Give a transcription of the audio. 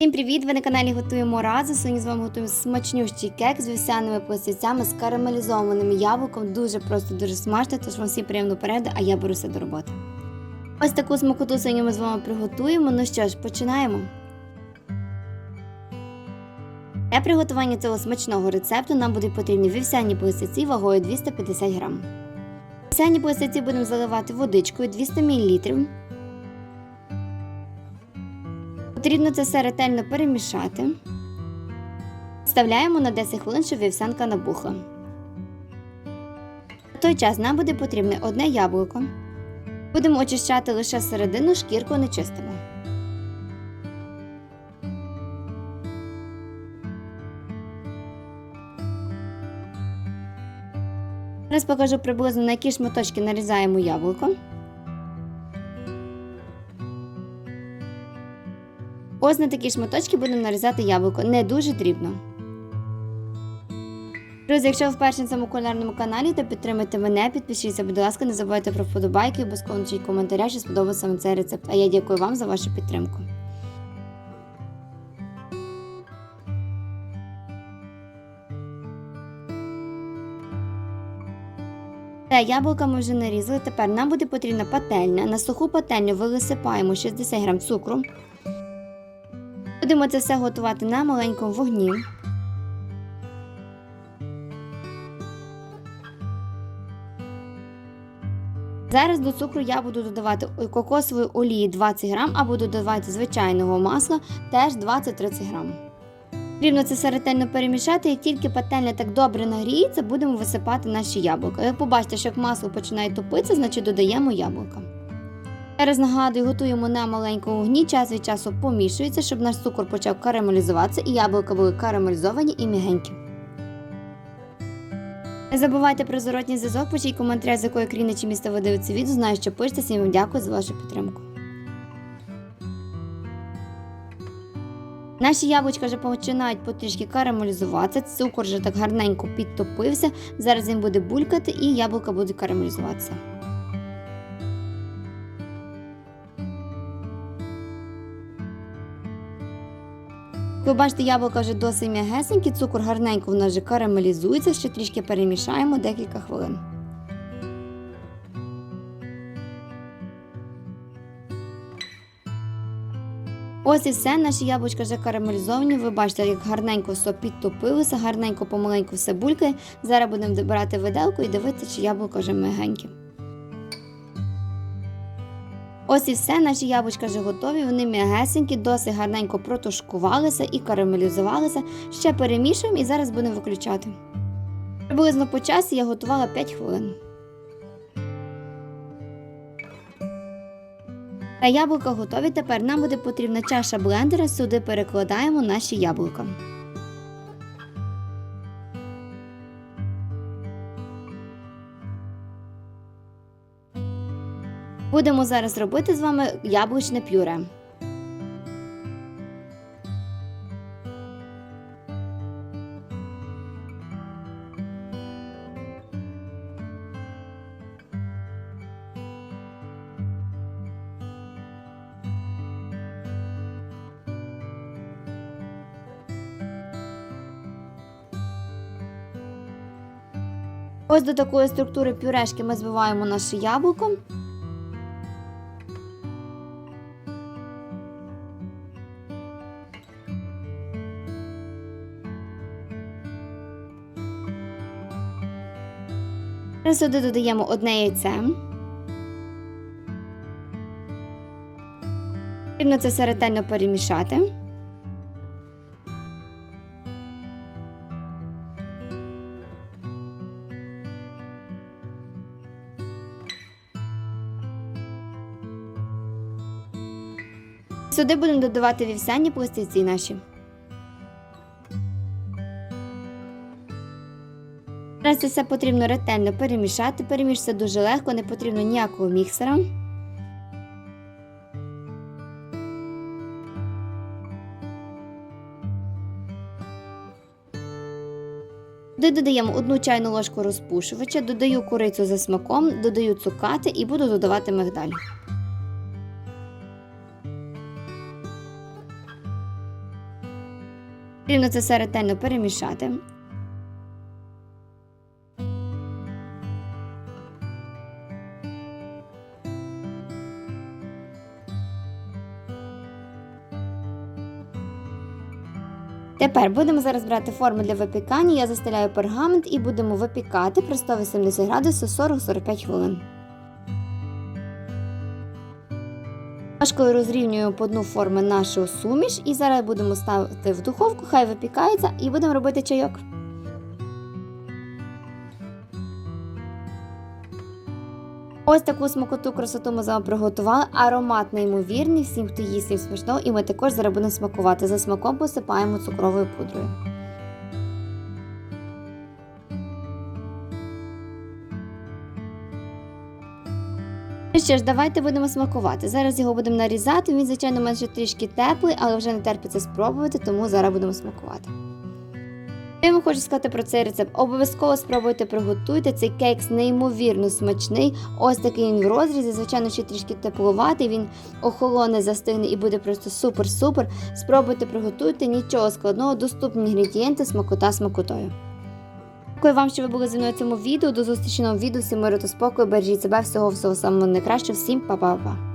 Всім привіт! Ви на каналі готуємо разом. Сьогодні з вами готуємо смачнющий кек з вівсяними пластівцями з карамелізованим яблуком. Дуже просто, дуже смачно, тож вам всім приємно перегляду, а я беруся до роботи. Ось таку смакоту сьогодні ми з вами приготуємо. Ну що ж, починаємо. Для приготування цього смачного рецепту нам будуть потрібні вівсяні пластівці вагою 250 грам. Вівсяні пластівці будемо заливати водичкою 200 мл. Потрібно це все ретельно перемішати. Вставляємо на 10 хвилин, щоб вівсянка набухла. В той час нам буде потрібне одне яблуко. Будемо очищати лише середину, шкірку не чистимо. Зараз покажу приблизно на які шматочки нарізаємо яблуко. Ось на такі шматочки будемо нарізати яблуко не дуже дрібно. Друзі, якщо ви вперше на цьому кулінарному каналі, то підтримайте мене, підпишіться, будь ласка, не забувайте про вподобайки, обов'язково напишіть коментаря, що сподобався саме цей рецепт. А я дякую вам за вашу підтримку. Те, яблука ми вже нарізали. Тепер нам буде потрібна пательня. На суху пательню висипаємо 60 г цукру. Будемо це все готувати на маленькому вогні. Зараз до цукру я буду додавати кокосової олії 20 грам, а буду додавати звичайного масла теж 20-30 грам. Потрібно це все ретельно перемішати, як тільки пательня так добре нагріється, будемо висипати наші яблука. Як побачите, що як масло починає топитися, значить додаємо яблука. Зараз нагадую, готуємо на маленькому вогні, час від часу помішується, щоб наш цукор почав карамелізуватися і яблука були карамелізовані і м'ягенькі. Не забувайте про зворотній зв'язок, пишіть коментарі, з якої країни чи міста ви дивитеся відео. Знаю, що пишете, всім вам дякую за вашу підтримку. Наші яблучка вже починають потрішки карамелізуватися, цукор вже так гарненько підтопився. Зараз він буде булькати і яблука будуть карамелізуватися. Ви бачите, яблука вже досить м'ягесенькі, цукор гарненько в нас вже карамелізується, ще трішки перемішаємо декілька хвилин. Ось і все, наші яблучка вже карамелізовані. Ви бачите, як гарненько все підтопилося, гарненько помаленьку все булькає. Зараз будемо добирати виделку і дивитися, чи яблука вже м'ягенькі. Ось і все, наші яблучка вже готові, вони м'ягесенькі, досить гарненько протушкувалися і карамелізувалися. Ще перемішуємо і зараз будемо виключати. Приблизно по часі я готувала 5 хвилин. Та яблука готові. Тепер нам буде потрібна чаша блендера, сюди перекладаємо наші яблука. Будемо зараз робити з вами яблучне пюре. Ось до такої структури пюрешки ми збиваємо наше яблуко. Зараз сюди додаємо одне яйце. Потрібно це все ретельно перемішати. Сюди будемо додавати вівсяні пластівці наші. Зараз це все потрібно ретельно перемішати. Перемішати дуже легко, не потрібно ніякого міксера. Туди додаємо одну чайну ложку розпушувача, додаю курицю за смаком, додаю цукати і буду додавати мигдаль. Потрібно це все ретельно перемішати. Тепер будемо зараз брати форму для випікання. Я застеляю пергамент і будемо випікати при 180 градусів 40-45 хвилин. Важкою розрівнюємо по дну форми нашу суміш і зараз будемо ставити в духовку, хай випікається і будемо робити чайок. Ось таку смакоту красоту ми з вами приготували. Аромат неймовірний. Всім, хто їсть, всім смачного, і ми також зараз будемо смакувати. За смаком посипаємо цукровою пудрою. Ну що ж, давайте будемо смакувати. Зараз його будемо нарізати. Він, звичайно, менше трішки теплий, але вже не терпиться спробувати, тому зараз будемо смакувати. Я вам хочу сказати про цей рецепт. Обов'язково спробуйте приготуйте. Цей кейк неймовірно смачний. Ось такий він в розрізі. Звичайно, ще трішки теплуватий. Він охолоне, застигне і буде просто супер-супер. Спробуйте приготуйте, нічого складного, доступні інгредієнти, смакота смакотою. Дякую вам, що ви були зі мною в цьому відео. До зустрічі в новому відео. Всім миру та спокою. Бережіть себе, всього всього самого найкращого. Всім па-па-па.